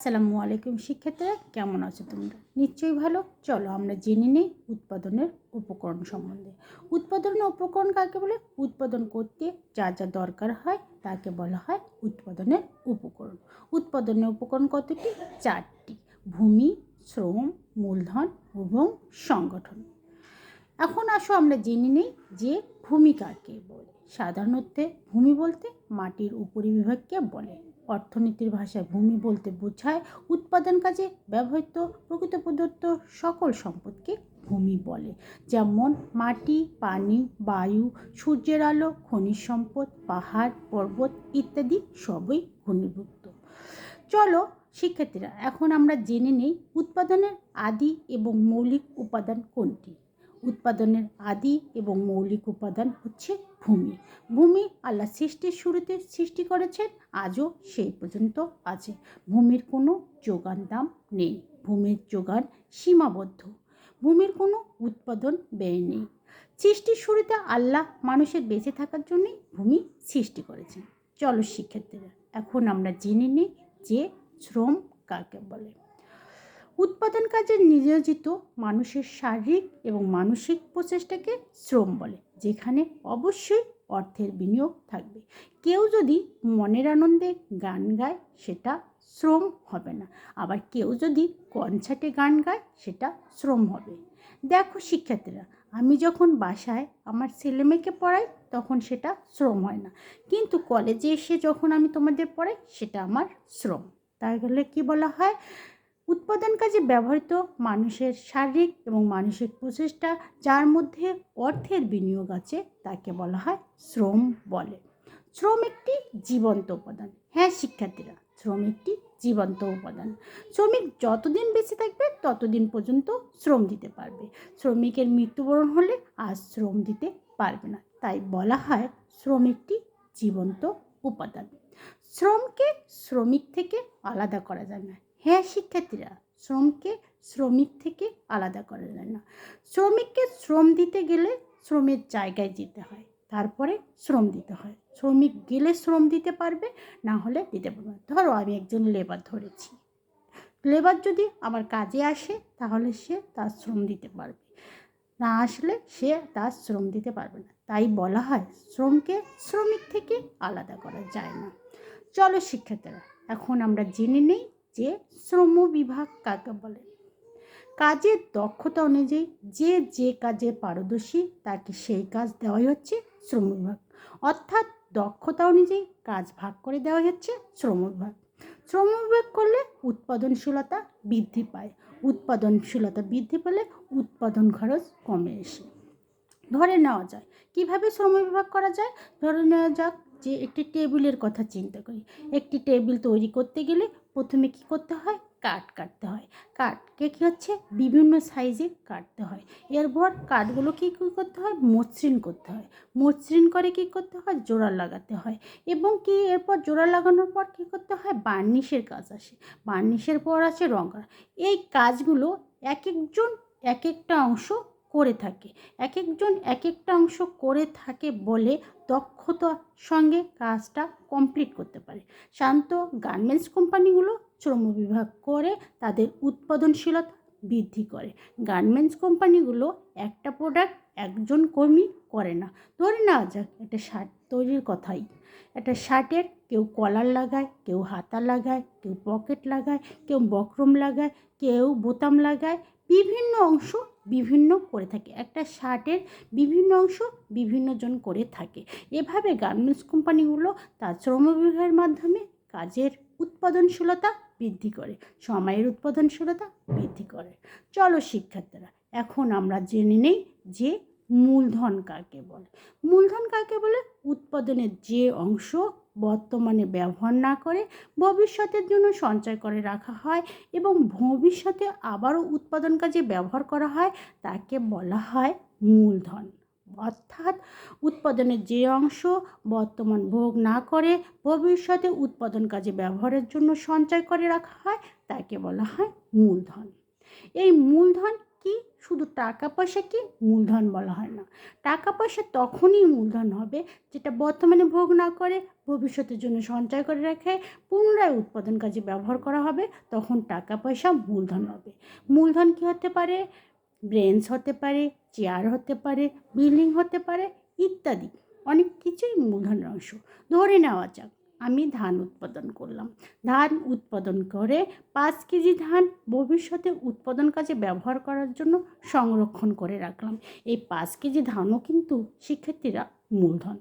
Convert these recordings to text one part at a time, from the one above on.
আসসালামু আলাইকুম শিক্ষার্থীরা, কেমন আছো তোমরা? নিশ্চয়ই ভালো। চলো আমরা জেনে নিই উৎপাদনের উপকরণ সম্বন্ধে। উৎপাদনের উপকরণ কাকে বলে? উৎপাদন করতে যা যা দরকার হয় তাকে বলা হয় উৎপাদনের উপকরণ। উৎপাদনের উপকরণ কতটি? চারটি। ভূমি, শ্রম, মূলধন এবং সংগঠন। এখন আসো আমরা জেনে নিই যে ভূমি কাকে বলে। সাধারণত ভূমি বলতে মাটির উপরিবিভাগকে বলে। অর্থনীতির ভাষায় ভূমি বলতে বোঝায়, উৎপাদন কাজে ব্যবহৃত প্রকৃত প্রদত্ত সকল সম্পদকে ভূমি বলে। যেমন মাটি, পানি, বায়ু, সূর্যের আলো, খনিজ সম্পদ, পাহাড়, পর্বত ইত্যাদি সবই ঘনীভূত। চলো শিক্ষার্থীরা, এখন আমরা জেনে নেই উৎপাদনের আদি এবং মৌলিক উপাদান কোনটি। উৎপাদনের আদি এবং মৌলিক উপাদান হচ্ছে ভূমি। ভূমি আল্লাহ সৃষ্টির শুরুতে সৃষ্টি করেছেন, আজও সেই পর্যন্ত আছে। ভূমির কোনো যোগান দাম নেই, ভূমির যোগান সীমাবদ্ধ। ভূমির কোনো উৎপাদন ব্যয় নেই। সৃষ্টির শুরুতে আল্লাহ মানুষের বেঁচে থাকার জন্যই ভূমি সৃষ্টি করেছেন। চলো শিক্ষার্থীরা, এখন আমরা জেনে নিই যে শ্রম কাকে বলে। উৎপাদন কাজে নিয়োজিত মানুষের শারীরিক এবং মানসিক প্রচেষ্টাকে শ্রম বলে, যেখানে অবশ্যই অর্থের বিনিয়োগ থাকবে। কেউ যদি মনের আনন্দে গান গায়, সেটা শ্রম হবে না। আবার কেউ যদি কনসার্টে গান গায়, সেটা শ্রম হবে। দেখো শিক্ষার্থীরা, আমি যখন বাসায় আমার ছেলেমেয়েকে পড়াই, তখন সেটা শ্রম হয় না। কিন্তু কলেজে এসে যখন আমি তোমাদের পড়াই, সেটা আমার শ্রম। তাহলে কি বলা হয়? উৎপাদন কাজে ব্যবহৃত মানুষের শারীরিক এবং মানসিক প্রচেষ্টা, যার মধ্যে অর্থের বিনিয়োগ আছে তাকে বলা হয় শ্রম বলে। শ্রম একটি জীবন্ত উপাদান। হ্যাঁ শিক্ষার্থীরা, শ্রম একটি জীবন্ত উপাদান। শ্রমিক যতদিন বেঁচে থাকবে, ততদিন পর্যন্ত শ্রম দিতে পারবে। শ্রমিকের মৃত্যুবরণ হলে আর শ্রম দিতে পারবে না। তাই বলা হয় শ্রম একটি জীবন্ত উপাদান। শ্রমকে শ্রমিক থেকে আলাদা করা যায় না। হ্যাঁ শিক্ষার্থীরা শ্রমকে শ্রমিক থেকে আলাদা করা যায় না। শ্রমিককে শ্রম দিতে গেলে শ্রমের জায়গায় যেতে হয়, তারপরে শ্রম দিতে হয়। শ্রমিক গেলে শ্রম দিতে পারবে, না হলে দিতে পারবে ধরো আমি একজন লেবার ধরেছি। লেবার যদি আমার কাজে আসে, তাহলে সে তার শ্রম দিতে পারবে। না আসলে সে তার শ্রম দিতে পারবে না। তাই বলা হয়, শ্রমকে শ্রমিক থেকে আলাদা করা যায় না। চলো শিক্ষার্থীরা, এখন আমরা জেনে নেই যে শ্রম বিভাগ কাকে বলে? কাজের দক্ষতা অনুযায়ী যে যে কাজে পারদর্শী তাকে সেই কাজ দেওয়াই হচ্ছে শ্রম বিভাগ অর্থাৎ দক্ষতা অনুযায়ী কাজ ভাগ করে দেওয়া হচ্ছে শ্রম বিভাগ শ্রম বিভাগ করলে উৎপাদনশীলতা বৃদ্ধি পায়। উৎপাদনশীলতা বৃদ্ধি পেলে উৎপাদন খরচ কমে এসে ধরে নেওয়া যায়। কীভাবে শ্রম বিভাগ করা যায়? ধরে নেওয়া যাক যে একটি টেবিলের কথা চিন্তা করি। একটি টেবিল তৈরি করতে গেলে প্রথমে কি করতে হয়? কাঠ কাটতে হয়। কাঠকে কী হচ্ছে? বিভিন্ন সাইজে কাটতে হয়। এরপর কাঠগুলো কী কী করতে হয়? মসৃণ করতে হয়। মসৃণ করে কী করতে হয়? জোড়া লাগাতে হয়। এবং কি এরপর জোড়া লাগানোর পর কী করতে হয়? বার্নিশের কাজ আসে। বার্নিশের পর আছে রং করা এই কাজগুলো এক একজন এক একটা অংশ করে থাকে। এক একজন এক একটা অংশ করে থাকে বলে দক্ষতার সঙ্গে কাজটা কমপ্লিট করতে পারে। শান্ত গার্মেন্টস কোম্পানিগুলো শ্রম বিভাগ করে, তাদের উৎপাদনশীলতা বৃদ্ধি করে। গার্মেন্টস কোম্পানিগুলো একটা প্রোডাক্ট একজন কর্মী করে না। ধরে নেওয়া যাক, একটা শার্ট তৈরির কথাই। একটা শার্টের কেউ কলার লাগায়, কেউ হাতা লাগায়, কেউ পকেট লাগায়, কেউ বক্রম লাগায়, কেউ বোতাম লাগায় বিভিন্ন অংশ বিভিন্ন করে থাকে। একটা শার্টের বিভিন্ন অংশ বিভিন্ন জন করে থাকে। এভাবে গার্মেন্টস কোম্পানিগুলো তার শ্রম বিভাগের মাধ্যমে কাজের উৎপাদনশীলতা বৃদ্ধি করে, সময়ের উৎপাদনশীলতা বৃদ্ধি করে। চলো শিক্ষার্থীরা, এখন আমরা জেনে নেই যে মূলধন কাকে বলে। মূলধন কাকে বলে? উৎপাদনের যে অংশ বর্তমানে ব্যবহার না করে ভবিষ্যতের জন্য সঞ্চয় করে রাখা হয় এবং ভবিষ্যতে আবারও উৎপাদন কাজে ব্যবহার করা হয়, তাকে বলা হয় মূলধন। অর্থাৎ উৎপাদনের যে অংশ বর্তমান ভোগ না করে ভবিষ্যতে উৎপাদন কাজে ব্যবহারের জন্য সঞ্চয় করে রাখা হয়, তাকে বলা হয় মূলধন। এই মূলধন কি? শুধু টাকা পয়সাকে মূলধন বলা হয় না। টাকা পয়সা তখনই মূলধন হবে যেটা বর্তমানে ভোগ না করে ভবিষ্যতের জন্য সঞ্চয় করে রাখে, পুনরায় উৎপাদন কাজে ব্যবহার করা হবে, তখন টাকা পয়সা মূলধন হবে। মূলধন কী হতে পারে? ব্রেঞ্চ হতে পারে, চেয়ার হতে পারে, বিল্ডিং হতে পারে, ইত্যাদি। অনেক কিছুই মূলধনের অংশ। ধরে নেওয়া যাক আমি ধান উৎপাদন করলাম। ধান উৎপাদন করে পাঁচ কেজি ধান ভবিষ্যতে উৎপাদন কাজে ব্যবহার করার জন্য সংরক্ষণ করে রাখলাম। এই পাঁচ কেজি ধানও কিন্তু শিক্ষার্থীরা মূলধন।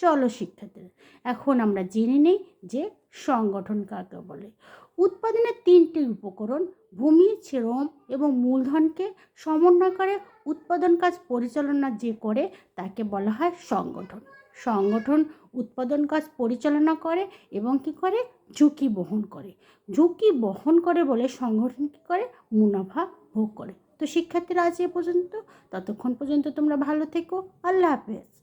চলো শিক্ষার্থীরা, এখন আমরা জেনে নেই যে সংগঠন কাকে বলে। উৎপাদনের তিনটি উপকরণ, ভূমি, শ্রম এবং মূলধনকে সমন্বয় করে উৎপাদন কাজ পরিচালনা যে করে, তাকে বলা হয় সংগঠন। সংগঠন উৎপাদন কাজ পরিচালনা করে এবং কি করে? ঝুঁকি বহন করে। ঝুঁকি বহন করে বলে সংগঠন কী করে? মুনাফা ভোগ করে। তো শিক্ষার্থীরা আজ এ পর্যন্ত। ততক্ষণ পর্যন্ত তোমরা ভালো থেকো। আল্লাহ হাফেজ।